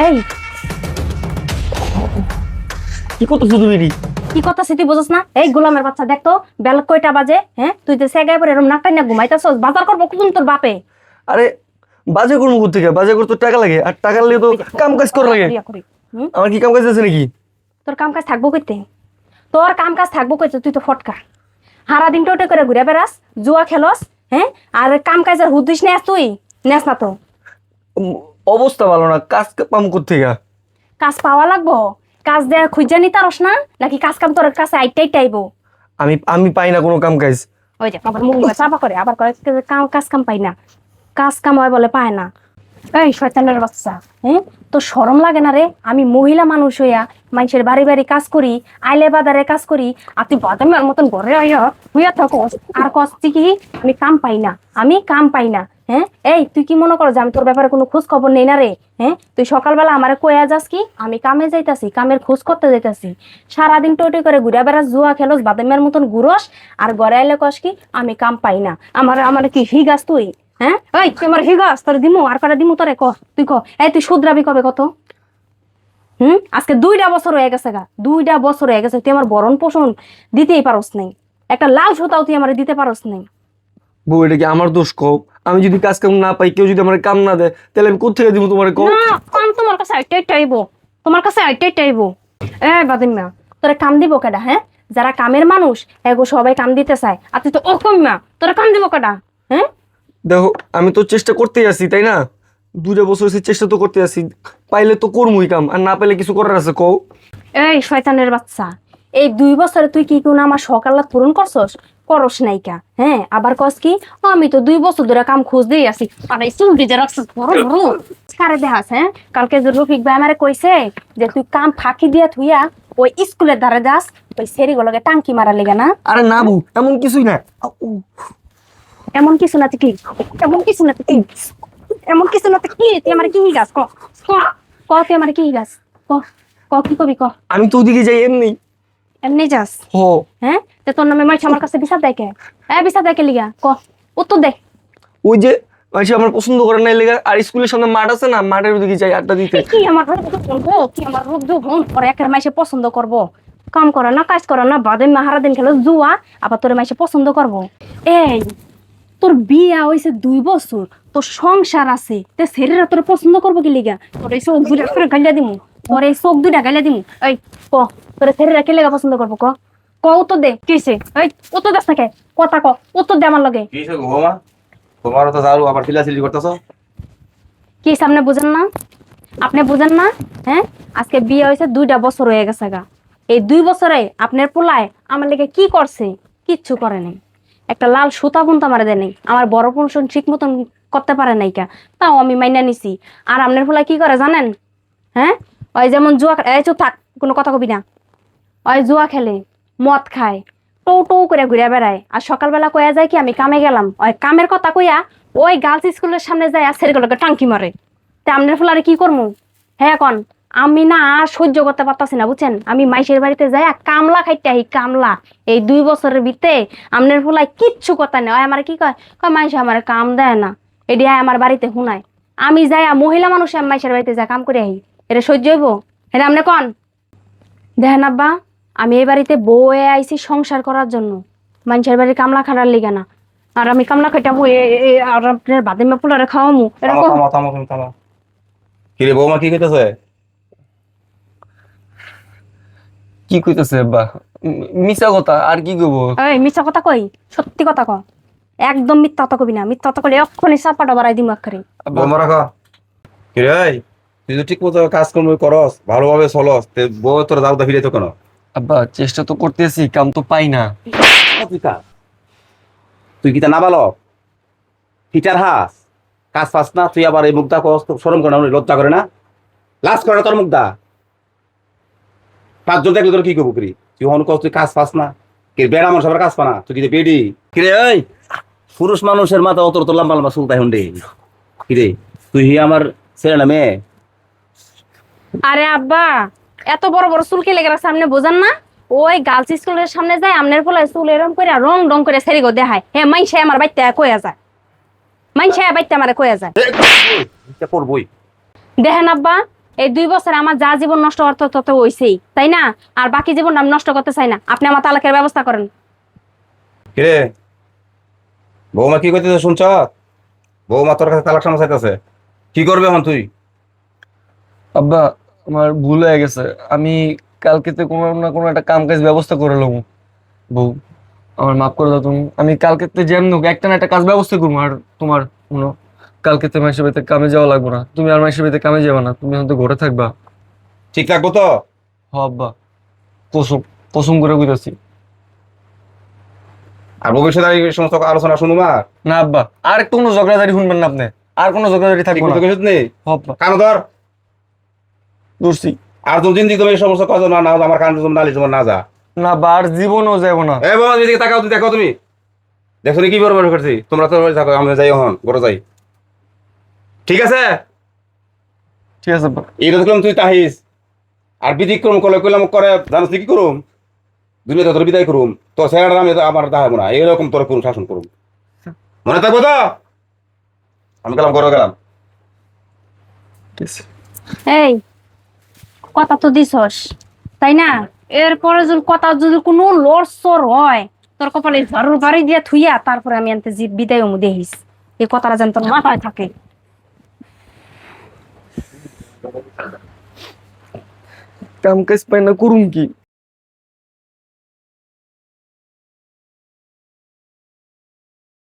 এই। কি করতেছো তুমি কি কথা তুই না? এই গোলামের বাচ্চা দেখ তো বেল কয়টা বাজে হ্যাঁ? তুই সেগায় পরে এরকম নাকটাই না ঘুমাইতেছস বাজার করব কোন তোর বাপে? আরে বাজে করব কোথা থেকে বাজে করতে টাকা লাগে আর টাকা লাগে তো কাম কাজ করা লাগে? আমার কি কাম কাজ আছে নাকি? তোর কাম কাজ থাকব কইতে? তোর কাম কাজ থাকব কইতে তুই তো ফটকা। হারা দিন টোটে করে ঘুরে বেড়াস জুয়া খেলস হ্যাঁ? আর কাম কাজের হুদিস নেস তুই। নেস না তো। অবস্থা ভালো না কাজ পাম থেকে কাজ পাওয়া লাগবো? কাজ দেয়া খুঁজা নিতে পারস না? নাকি কাজ কাম তোর কাছে আইটাই টাইবো? আমি আমি পাই না কোনো কাম কাজ। ওই যে আবার মুখ চাপা করে আবার করে কাম কাজ কাম পাই না। কাজ কাম হয় বলে পায় না। এই শয়তানের বাচ্চা হ্যাঁ? তো শরম লাগে না রে? আমি মহিলা মানুষ হইয়া মানুষের বাড়ি বাড়ি কাজ করি আইলে বাজারে কাজ করি আর তুই বাদামের মতন ঘরে হইয়া হইয়া থাকস। আর কষ্ট কি আমি কাম পাই না আমি কাম পাই না। হ্যাঁ? এই, তুই কি মনে করো যে আমি তোর ব্যাপারে কোনো খোঁজ খবর নেই না রে? হ্যাঁ? তুই সকালবেলা আমারে কয়া যাস কি? আমি কামে যাইতাছি, কামের খোঁজ করতে যাইতাছি। সারাদিন টোটি করে ঘুরে বেড়াস, জুয়া খেলোস, বাদামের মতন ঘুরস, আর ঘরে এলে কস কি, আমি কাম পাই না। আমার আমার কি হিগাস তুই? হ্যাঁ? এই, তুই আমার হিগাস তোর দিমু, আর কটা দিমু তোরে ক? তুই ক? এই, তুই শুধরাবি কবে কত? হুম? আজকে দুইটা বছর হয়ে গেছে গা, দুইটা বছর হয়ে গেছে, তুই আমার বরণ পোষণ দিতেই পারস নাই। একটা লাল সুতাও তুই আমার দিতে পারস নাই। বউ এটা কি আমার দোষ কও? আমি যদি কাজ কাম না পাই কেউ যদি আমার কাম না দেয় তাহলে আমি কোথেকে দিব তোমার কও? না কাম তোমার কাছে আইটাই টাইবো তোমার কাছে আইটাই টাইবো এ বাদিমা তোরা কাম দিব কেডা হ্যাঁ? যারা কামের মানুষ এগো সবাই কাম দিতে চায়। আর তুই তো অকম্যা তোরা কাম দিব কেডা হ্যাঁ? দেখো আমি তো চেষ্টা করতেই আছি তাই না? দুটা বছর হয়েছে চেষ্টা তো করতে আছি। পাইলে তো করবই কাম আর না পাইলে কিছু করার আছে কও? এই শয়তানের বাচ্চা এই দুই বছরে তুই কি কোন আমার সকাল্লা পূরণ করছস? করস নাইকা হ্যাঁ আবার কস কি আমি তো দুই বছর ধরে কাম খোঁজ দিয়ে আসি আর এই চুল যে রাখছিস বড় বড়। কারে দেখাস হ্যাঁ? কালকে যে রফিক ভাই আমারে কইছে যে তুই কাম ফাঁকি দিয়া থুইয়া ওই স্কুলের ধারে যাস ওই সেরিগুলোকে টাঙ্কি মারা লেগে না? আরে না বউ এমন কিছুই না। এমন কিছু না কি? এমন কিছু না কি? এমন কিছু না কি? তুই আমার কি গাছ ক ক ক তুই আমার কি গাছ ক ক কি কবি ক? আমি তো ওদিকে যাই এমনি। এমনি যাস। হ। হ্যাঁ? তো তোর নামে মাইছে আমার কাছে বিচার দেয় কে এ বিচার দেয় কে লিগা ক। উত্তর দে। ওই যে মানুষ আমার পছন্দ করে না লেগে আর স্কুলের সামনে মাঠ আছে না মাঠের ওদিকে যাই আড্ডা দিতে। কি আমার রোগ বলব কি আমার রোগ যখন পরে একের মাইসে পছন্দ করব? কাম করে না কাজ করে না বাদে মাহারা দিন খেলো জুয়া আবার তোর মাইসে পছন্দ করব। এই তোর বিয়া হইছে দুই বছর তোর সংসার আছে তে ছেলেরা তোর পছন্দ করব কি লিগা? তোর এই চোখ দুইটা করে গাইলা দিমু। তোর এই চোখ দুইটা গাইলা দিমু। এই ক তোর ছেলেরা কে লেগা পছন্দ করব ক। ক উত্তর দে। কিসে এই উত্তর দাস থাকে কথা ক উত্তর দে আমার লগে। কি গো বৌমা? তোমারও তো দারু আবার চিল্লাচিল্লি করতেছো? কি সামনে বুঝেন না? আপনি বুঝেন না? হ্যাঁ? আজকে বিয়ে হয়েছে দুইটা বছর হয়ে গেছে গা। এই দুই বছরে আপনার পোলায় আমার লেগে কি করছে? কিচ্ছু করে নাই। একটা লাল সুতা বুনতে আমার দেয় নাই। আমার বড় পুরুষন ঠিক মতন করতে পারে নাইকা তাও আমি মাইনা নিছি। আর আপনার পোলায় কি করে জানেন? হ্যাঁ? ওই যেমন জুয়া এই চুপ থাক, কোনো কথা কবি না। ওই জুয়া খেলে, মদ খায়, টৌ টৌ করে ঘুরে বেড়ায়। আর সকালবেলা কয়া যায় কি, আমি কামে গেলাম। ওই কামের কথা কইয়া ওই গার্লস স্কুলের সামনে যায় আর ছেলেগুলোকে টাঙ্কি মারে। তা আপনার ফলারে কি করব হ্যাঁ এখন আমি না আর সহ্য করতে পারতাছি না, বুঝছেন? আমি মাইশের বাড়িতে যাই কামলা খাইতে আহি, কামলা। এই দুই বছরের ভিতরে আপনার ফুলাই কিচ্ছু কথা নেই। আমার কি কয়? কয়, মাইশে আমার কাম দেয় না। এটি আমার বাড়িতে শুনায় আমি যাই মহিলা মানুষ আমি মাইশের বাড়িতে যা কাম করে আহি। এটা সহ্য হইব? এটা আপনি কন? দেখেন আব্বা আমি এই বাড়িতে বউ হয়ে আইছি সংসার করার জন্য। মানুষের বাড়ির কামলা খাটার লিগে না। আর আমি কামলা খাইটামু এ- এ- এ- আর আপনার বাদে মেপুলারে খাওয়ামু। থামো এরকম থামো থামো তুমি থামো। কি রে বৌমা কি কইতেছে? কি কইতেছে বা মিছা কথা আর কি কইব? এই মিথ্যা কথা কই? সত্যি কথা ক একদম মিথ্যা কথা কবি না। মিথ্যা কথা কইলে এক্ষুনি চাপাটা বাড়াই দিম আখারি বৌমা রাখো। কি রে এই, তুই তো ঠিক মতো কাজকর্ম করস ভালোভাবে চলস তে বউ তোর দাউদা ফিরে তো কেন? আব্বা চেষ্টা তো করতেছি কাম তো পাই না। তুই কি তা না ভালো টিচার হাস কাজ পাস না তুই আবার এই মুগ্ধা কস তোর শরম করে না লজ্জা করে না? লাজ করে না তোর মুগ্ধা পাঁচজন দেখলে তোর কি করব করি তুই হন কস তুই কাজ পাস না। কে বেড়া মানুষ আবার কাজ পা না? তুই কি বেডি? কিরে ওই পুরুষ মানুষের মাথা অত তো লম্বা লম্বা চুলতাই হন্ডে। কিরে তুই হি আমার ছেলে না মেয়ে? আরে আব্বা এত বড় বড় চুল কে লেগে সামনে বোঝেন না? ওই গার্লস স্কুলের সামনে যায় আমনের পোলায় চুল এরম করে রং রং করে সেরি গো দেখায়। হে মাই সে আমার বাইতে কইয়া যায়। মাইনসে বাইতে আমারে কয়ে যায়। করবই, দেখেন আব্বা এই দুই বছরে আমার যা জীবন নষ্ট করতে তত হইছেই তাই না? আর বাকি জীবন আমি নষ্ট করতে চাই না। আপনি আমার তালাকের ব্যবস্থা করেন। কিরে? বৌমা কি করতেছে শুনছ? বৌমা তোর কাছে তালাক সমস্যা চাইতেছে। কি করবে এখন তুই? আব্বা আমার ভুল হয়ে গেছে। আমি কালকেতে কোনো না কোনো একটা কাম কাজ ব্যবস্থা করে লব। বউ আমার মাফ করে দাও তুমি। আমি কালকেতে জ্যাম নোক একটা না একটা কাজ ব্যবস্থা করব। আর তোমার কোনো কালকেতে মাসের বাড়িতে কামে যাওয়া লাগবে না। তুমি আর মাসের বাড়িতে কামে যাবে না। তুমি হয়তো ঘরে থাকবা। ঠিক থাকব তো? হ আব্বা। কসম কসম করে বুঝাচ্ছি আর ভবিষ্যতে আমি এই সমস্ত আলোচনা শুনুম আর না আব্বা। আর কোনো ঝগড়াঝাড়ি শুনবেন না আপনি। আর কোনো ঝগড়াঝাড়ি থাকবে না। কিছু নেই? আব্বা। কানো ধর। দূরছি আর তুমি জিন্দি তুমি এই সমস্ত কথা না না আমার কান তুমি নালি তোমার না যা। না আর জীবনও যাব না। এ বাবা এদিকে তাকাও তুমি দেখো তুমি। দেখো কি বড় বড় করছি। তোমরা তো বাড়ি থাকো আমরা যাই এখন ঘরে যাই। ঠিক আছে? ঠিক আছে এটা দেখলাম তুই তাহিস। আর বিধিক্রম করলে কইলাম করে জানিস তুই কি করুম? দুনিয়াতে তোর বিদায় করুম। তোর স্যার আমি আমার দেখাবো না। এইরকম তোর করুম শাসন করুম। মনে থাকব তো? আমি গেলাম ঘরে গেলাম। ঠিক আছে। এই কথা তো দিছস, তাই না? এরপরে যদি কথা যদি কোনো লড়সর হয়, তোর কপালে ঝাড়ুর বাড়ি দিয়ে থুইয়া তারপরে আমি আনতে যে বিদায় মু দেখিস। এই কথাটা যেন তোর মাথায় থাকে। কাম কাজ পাই না, করুম কি?